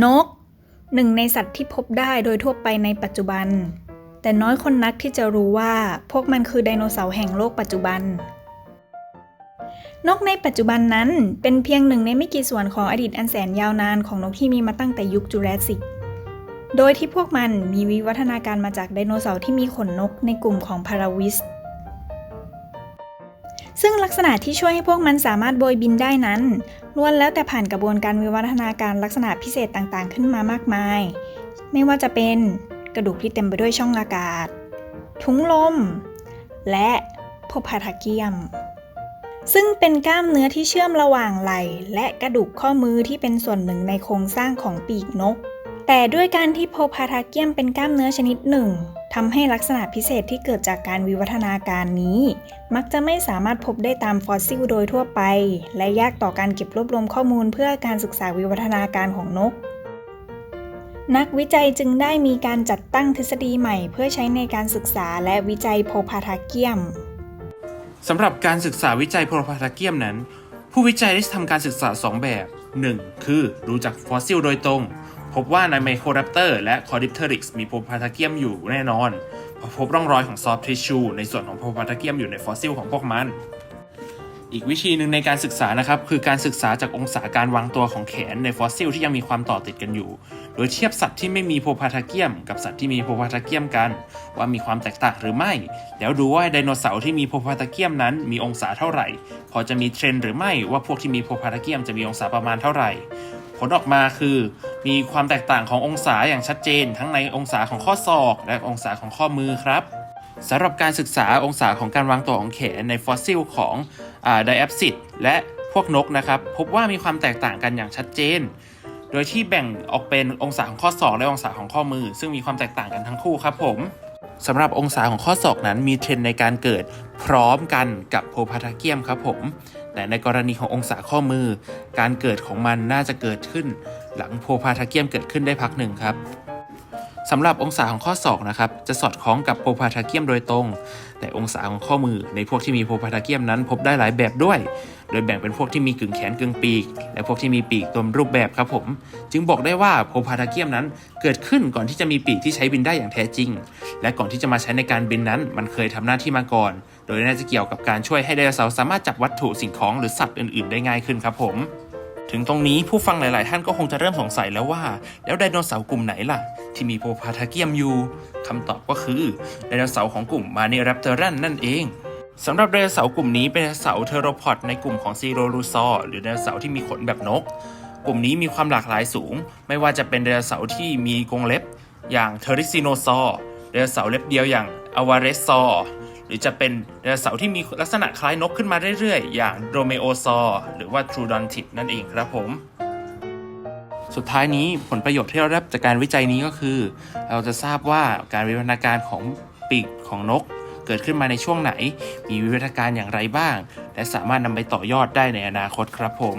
นก หนึ่งในสัตว์ที่พบได้โดยทั่วไปในปัจจุบัน แต่น้อยคนนักที่จะรู้ว่าพวกมันคือไดโนเสาร์แห่งโลกปัจจุบัน นกในปัจจุบันนั้นเป็นเพียงหนึ่งในไม่กี่ส่วนของอดีตอันแสนยาวนานของนกที่มีมาตั้งแต่ยุคจูราสสิก โดยที่พวกมันมีวิวัฒนาการมาจากไดโนเสาร์ที่มีขนนกในกลุ่มของพาราวิสซึ่งลักษณะที่ช่วยให้พวกมันสามารถโบยบินได้นั้น ล้วนแล้วแต่ผ่านกระบวนการวิวัฒนาการลักษณะพิเศษต่างๆ ขึ้นมามากมาย ไม่ว่าจะเป็นกระดูกที่เต็มไปด้วยช่องอากาศ ถุงลม และโพพาทาเกียม ซึ่งเป็นกล้ามเนื้อที่เชื่อมระหว่างไหล่และกระดูกข้อมือที่เป็นส่วนหนึ่งในโครงสร้างของปีกนก แต่ด้วยการที่โพพาทาเกียมเป็นกล้ามเนื้อชนิดหนึ่งทำให้ลักษณะพิเศษที่เกิดจากการวิวัฒนาการนี้ มักจะไม่สามารถพบได้ตามฟอสซิลโดยทั่วไป และยากต่อการเก็บรวบรวมข้อมูลเพื่อการศึกษาวิวัฒนาการของนก นักวิจัยจึงได้มีการจัดตั้งทฤษฎีใหม่เพื่อใช้ในการศึกษาและวิจัยโพพาทาเกียมสำหรับการศึกษาวิจัยโพพาทาเกียมนั้น ผู้วิจัยได้ทำการศึกษา 2 แบบ 1. คือดูจากฟอสซิลโดยตรง พบว่าในไมโครแรปเตอร์และคอดิปเทอริกส์มีโพพาทาเกียมอยู่แน่นอนพราะพบร่องรอยของซอฟต์ทิชชูในส่วนของโพพาทาเกียมอยู่ในฟอสซิลของพวกมัน อีกวิธีหนึ่งในการศึกษานะครับ คือการศึกษาจากองศาการวางตัวของแขนในฟอสซิลที่ยังมีความต่อติดกันอยู่ โดยเทียบสัตว์ที่ไม่มีโพพาทาเกียม กับสัตว์ที่มีโพพาทาเกียมกัน ว่ามีความแตกต่างหรือไม่ แล้วดูว่าไดโนเสาร์ที่มีโพพาทาเกียมนั้นมีองศาเท่าไหร่ พอจะมีเทรนด์หรือไม่ว่าพวกที่มีโพพาทาเกียมจะมีองศาประมาณเท่าไหร่ ลออกมาคือ มีความแตกต่างขององศาอย่างชัดเจน ทั้งในองศาของข้อศอก และองศาของข้อมือครับสำหรับการศึกษาองศาของการวางตัวของแขนในฟอสซิลของไดแอปซิดและพวกนกนะครับ พบว่ามีความแตกต่างกันอย่างชัดเจน โดยที่แบ่งออกเป็นองศาของข้อศอกและองศาของข้อมือ ซึ่งมีความแตกต่างกันทั้งคู่ครับผมสำหรับองศาของข้อศอกนั้นมีเทรนในการเกิดพร้อมกันกับโพพาทาเกียมครับผม แต่ในกรณีขององศาข้อมือ การเกิดของมันน่าจะเกิดขึ้น หลังโพพาทาเกียมเกิดขึ้นได้พักหนึ่งครับ สำหรับองศาของข้อศอกนะครับจะสอดคล้องกับโพพาทาเกียมโดยตรง แต่องศาของข้อมือในพวกที่มีโพพาทาเกียมนั้นพบได้หลายแบบด้วย โดยแบ่งเป็นพวกที่มีกึ่งแขนกึ่งปีก และพวกที่มีปีกตัวรูปแบบครับผม จึงบอกได้ว่าโพพาทาเกียมนั้นเกิดขึ้นก่อนที่จะมีปีกที่ใช้บินได้อย่างแท้จริง และก่อนที่จะมาใช้ในการบินนั้น มันเคยทำหน้าที่มาก่อน โดยน่าจะเกี่ยวกับการช่วยให้ไดโนเสาร์สามารถจับวัตถุสิ่งของหรือสัตว์อื่น ๆ ได้ง่ายขึ้นครับผมถึงตรงนี้ผู้ฟังหลาย ๆ ท่านก็คงจะเริ่มสงสัยแล้วว่า แล้วไดโนเสาร์กลุ่มไหนล่ะ ที่มีโพพาทาเกียมอยู่คำตอบก็คือไดโนเสาร์ของกลุ่มมาเนรัปเตอรันนั่นเองสำหรับไดโนเสาร์กลุ่มนี้เป็นไดโนเสาร์เทโรพอดในกลุ่มของซีโรลูซอร์หรือไดโนเสาร์ที่มีขนแบบนก กลุ่มนี้มีความหลากหลายสูง ไม่ว่าจะเป็นไดโนเสาร์ที่มีกรงเล็บ อย่างเทอริซิโนซอร์ไดโนเสาร์เล็บเดียวอย่างอวาเรสซอร์หรือจะเป็นไดโนเสาร์ที่มีลักษณะคล้ายนกขึ้นมาเรื่อยๆ อย่างโดเมโอซอร์หรือว่าทรูดอนทิปนั่นเองครับผม สุดท้ายนี้ผลประโยชน์ที่เราได้จากการวิจัยนี้ก็คือ เราจะทราบว่าการวิวัฒนาการของปีกของนก เกิดขึ้นมาในช่วงไหน มีวิวัฒนาการอย่างไรบ้าง และสามารถนำไปต่อยอดได้ในอนาคตครับผม